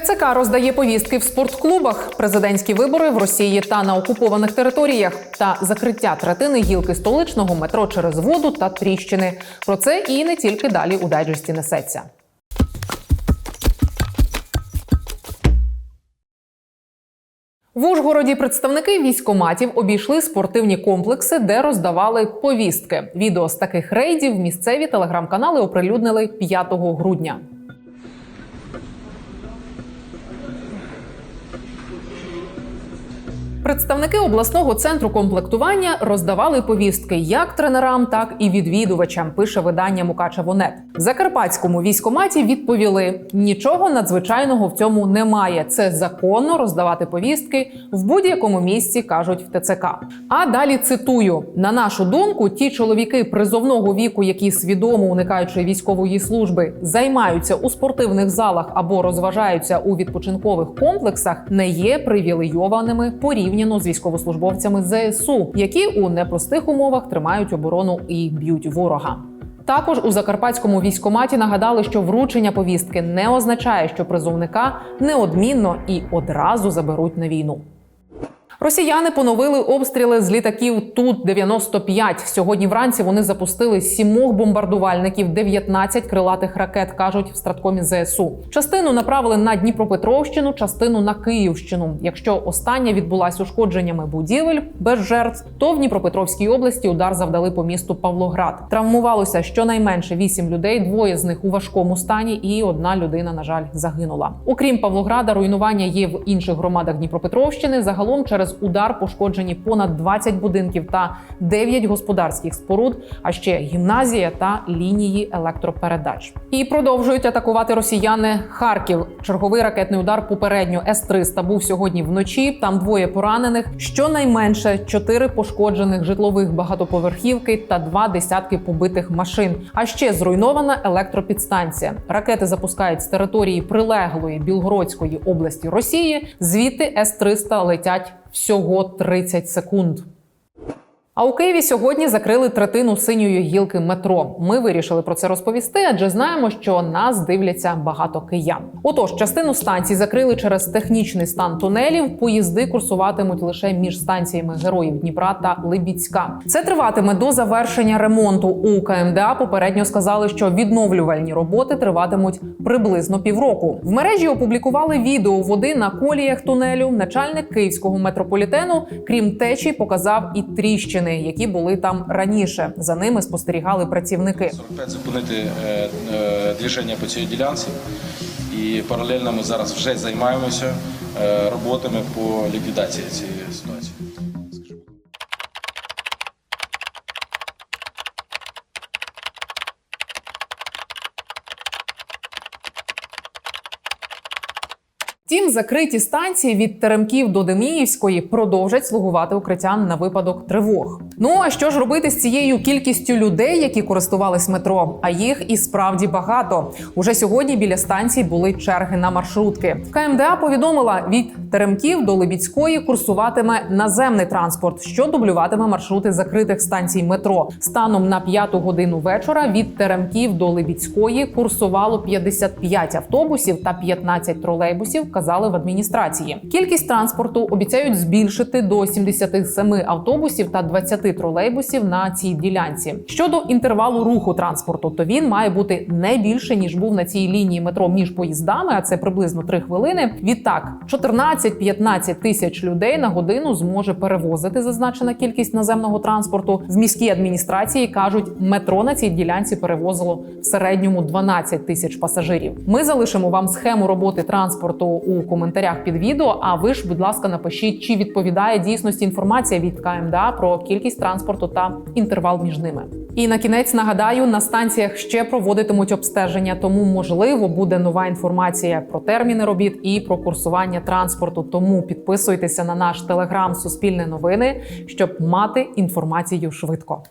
ТЦК роздає повістки в спортклубах, президентські вибори в Росії та на окупованих територіях, та закриття третини гілки столичного метро через воду та тріщини. Про це і не тільки далі у дайджесті несеться. В Ужгороді представники військоматів обійшли спортивні комплекси, де роздавали повістки. Відео з таких рейдів місцеві телеграм-канали оприлюднили 5 грудня. Представники обласного центру комплектування роздавали повістки як тренерам, так і відвідувачам. Пише видання Мукачевонет. В закарпатському військоматі відповіли: нічого надзвичайного в цьому немає. Це законно роздавати повістки в будь-якому місці, кажуть в ТЦК. А далі цитую: на нашу думку, ті чоловіки призовного віку, які свідомо уникаючи військової служби, займаються у спортивних залах або розважаються у відпочинкових комплексах, не є привілейованими порівняно з військовослужбовцями ЗСУ, які у непростих умовах тримають оборону і б'ють ворога. Також у закарпатському військоматі нагадали, що вручення повістки не означає, що призовника неодмінно і одразу заберуть на війну. Росіяни поновили обстріли з літаків Тут 95 Сьогодні вранці вони запустили сімох бомбардувальників, 19 крилатих ракет, кажуть в страткомі ЗСУ. Частину направили на Дніпропетровщину, частину на Київщину. Якщо остання відбулась ушкодженнями будівель без жертв, то в Дніпропетровській області удар завдали по місту Павлоград. Травмувалося щонайменше 8 людей. Двоє з них у важкому стані, і одна людина, на жаль, загинула. Окрім Павлограда, руйнування є в інших громадах Дніпропетровщини. Загалом через удар пошкоджені понад 20 будинків та 9 господарських споруд, а ще гімназія та лінії електропередач. І продовжують атакувати росіяни Харків. Черговий ракетний удар попередньо С-300 був сьогодні вночі. Там двоє поранених, щонайменше чотири пошкоджених житлових багатоповерхівки та два десятки побитих машин. А ще зруйнована електропідстанція. Ракети запускають з території прилеглої Білгородської області Росії. Звідти С-300 летять всього 30 секунд. А у Києві сьогодні закрили третину синьої гілки метро. Ми вирішили про це розповісти, адже знаємо, що нас дивляться багато киян. Отож, частину станцій закрили через технічний стан тунелів. Поїзди курсуватимуть лише між станціями героїв Дніпра та Либіцька. Це триватиме до завершення ремонту. У КМДА попередньо сказали, що відновлювальні роботи триватимуть приблизно півроку. В мережі опублікували відео води на коліях тунелю. Начальник київського метрополітену, крім течі, показав і тріщини які були там раніше. За ними спостерігали працівники. 45 зупинити е, е, движення по цій ділянці. І паралельно ми зараз вже займаємося е, роботами по ліквідації цієї ситуації. Втім, закриті станції від Теремків до Деміївської продовжать слугувати укриттям на випадок тривог. Ну а що ж робити з цією кількістю людей, які користувались метро? А їх і справді багато. Уже сьогодні біля станцій були черги на маршрутки. КМДА повідомила, від Теремків до Либідської курсуватиме наземний транспорт, що дублюватиме маршрути закритих станцій метро. Станом на п'яту годину вечора від Теремків до Либідської курсувало 55 автобусів та 15 тролейбусів. Казали в адміністрації. Кількість транспорту обіцяють збільшити до 77 автобусів та 20 тролейбусів на цій ділянці. Щодо інтервалу руху транспорту, то він має бути не більше ніж був на цій лінії метро між поїздами, а це приблизно 3 хвилини. Відтак 14-15 тисяч людей на годину зможе перевозити зазначена кількість наземного транспорту. В міській адміністрації кажуть, метро на цій ділянці перевозило в середньому 12 тисяч пасажирів. Ми залишимо вам схему роботи транспорту у коментарях під відео. А ви ж, будь ласка, напишіть, чи відповідає дійсності інформація від КМДА про кількість транспорту та інтервал між ними. І на кінець нагадаю, на станціях ще проводитимуть обстеження, тому можливо буде нова інформація про терміни робіт і про курсування транспорту. Тому підписуйтеся на наш телеграм Суспільне новини, щоб мати інформацію швидко.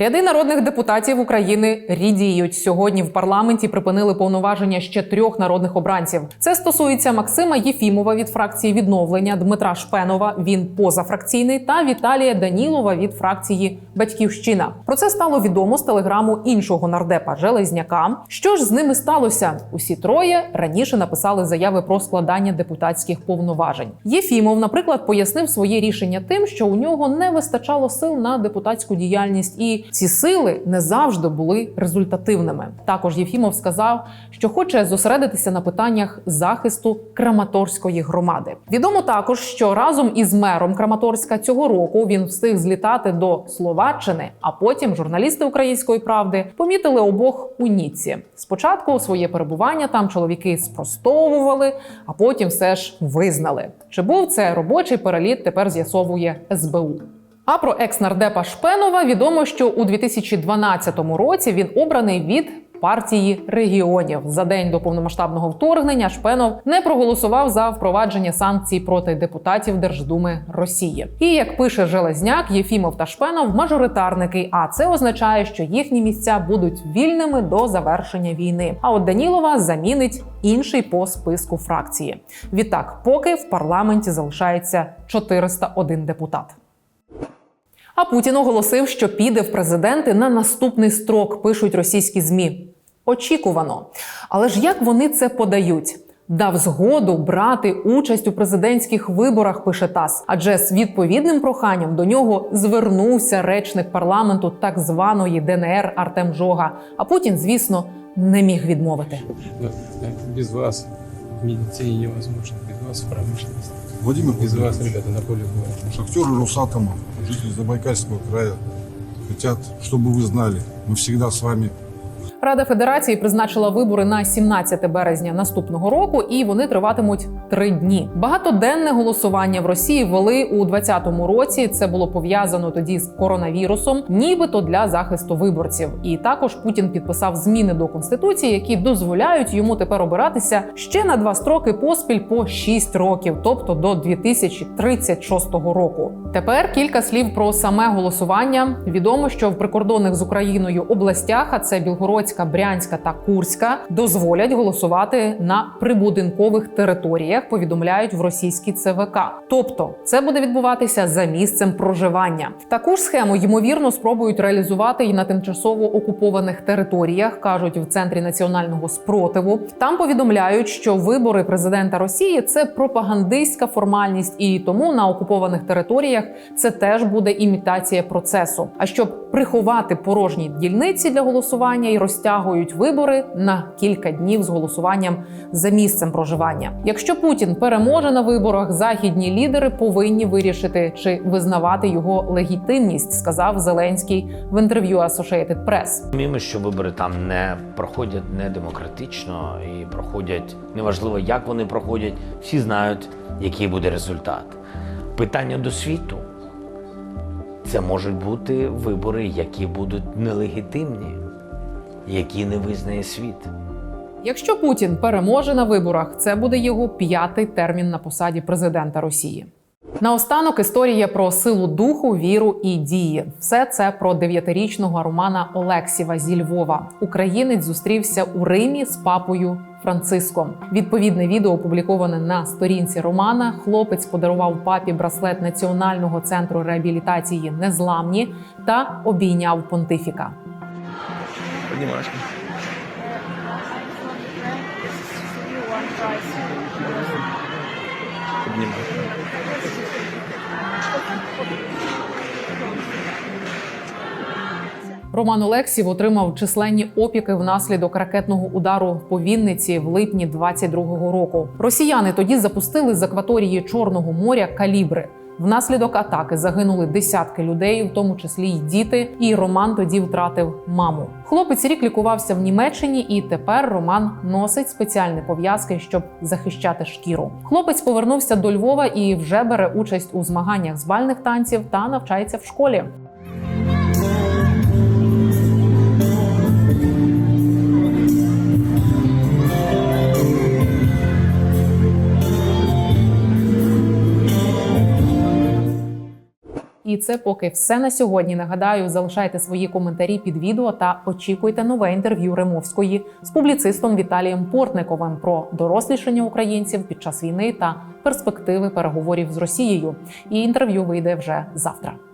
Ряди народних депутатів України рідіють. Сьогодні в парламенті припинили повноваження ще трьох народних обранців. Це стосується Максима Єфімова від фракції відновлення, Дмитра Шпенова. Він позафракційний, та Віталія Данілова від фракції Батьківщина. Про це стало відомо з телеграму іншого нардепа Железняка. Що ж з ними сталося? Усі троє раніше написали заяви про складання депутатських повноважень. Єфімов, наприклад, пояснив своє рішення тим, що у нього не вистачало сил на депутатську діяльність, і ці сили не завжди були результативними. Також Єфімов сказав, що хоче зосередитися на питаннях захисту Краматорської громади. Відомо також, що разом із мером Краматорська цього року він встиг злітати до Словаччини, а потім журналісти української правди помітили обох у Ніцці. Спочатку своє перебування там чоловіки спростовували, а потім все ж визнали. Чи був це робочий переліт? Тепер з'ясовує СБУ. А про екс-нардепа Шпенова відомо, що у 2012 році він обраний від. Партії регіонів за день до повномасштабного вторгнення Шпенов не проголосував за впровадження санкцій проти депутатів Держдуми Росії. І як пише Железняк, Єфімов та Шпенов мажоритарники. А це означає, що їхні місця будуть вільними до завершення війни. А от Данілова замінить інший по списку фракції. Відтак, поки в парламенті залишається 401 депутат. А Путін оголосив, що піде в президенти на наступний строк, пишуть російські змі. Очікувано. Але ж як вони це подають? Дав згоду брати участь у президентських виборах, пише ТАСС. Адже з відповідним проханням до нього звернувся речник парламенту так званої ДНР Артем Жога. А Путін, звісно, не міг відмовити. Но, э, Без вас медицине невозможно, без вас в промышленности. Владимир Без вас, Владимирович, ребята, на поле боя. шахтеры Росатома, жители Забайкальского края хотят, чтобы вы знали, мы всегда с вами Рада Федерації призначила вибори на 17 березня наступного року, і вони триватимуть три дні. Багатоденне голосування в Росії вели у 2020 році. Це було пов'язано тоді з коронавірусом, нібито для захисту виборців. І також Путін підписав зміни до конституції, які дозволяють йому тепер обиратися ще на два строки поспіль по 6 років, тобто до 2036 року. Тепер кілька слів про саме голосування. Відомо, що в прикордонних з Україною областях, а це Білгородська, Брянська та Курська, дозволять голосувати на прибудинкових територіях. Повідомляють в російській ЦВК. Тобто, це буде відбуватися за місцем проживання. Таку ж схему ймовірно спробують реалізувати і на тимчасово окупованих територіях, кажуть в центрі національного спротиву. Там повідомляють, що вибори президента Росії це пропагандистська формальність, і тому на окупованих територіях це теж буде імітація процесу. А щоб приховати порожні дільниці для голосування і розтягують вибори на кілька днів з голосуванням за місцем проживання. Якщо Путін переможе на виборах, західні лідери повинні вирішити, чи визнавати його легітимність, сказав Зеленський в інтерв'ю Associated Press. Розуміємо, що вибори там не проходять не демократично і проходять неважливо, як вони проходять. Всі знають, який буде результат. Питання до світу це можуть бути вибори, які будуть нелегітимні, які не визнає світ. Якщо Путін переможе на виборах, це буде його п'ятий термін на посаді президента Росії. Наостанок історія про силу духу, віру і дії. Все це про дев'ятирічного Романа Олексіва зі Львова. Українець зустрівся у Римі з папою Франциском. Відповідне відео опубліковане на сторінці Романа. Хлопець подарував папі браслет Національного центру реабілітації Незламні та обійняв понтифіка. Поднимашки. Роман Олексів отримав численні опіки внаслідок ракетного удару по Вінниці в липні 22-го року. Росіяни тоді запустили з акваторії Чорного моря калібри. Внаслідок атаки загинули десятки людей, в тому числі й діти. І Роман тоді втратив маму. Хлопець рік лікувався в Німеччині, і тепер Роман носить спеціальні пов'язки, щоб захищати шкіру. Хлопець повернувся до Львова і вже бере участь у змаганнях з бальних танців та навчається в школі. Це поки все на сьогодні. Нагадаю, залишайте свої коментарі під відео та очікуйте нове інтерв'ю Римовської з публіцистом Віталієм Портниковим про дорослішання українців під час війни та перспективи переговорів з Росією. І інтерв'ю вийде вже завтра.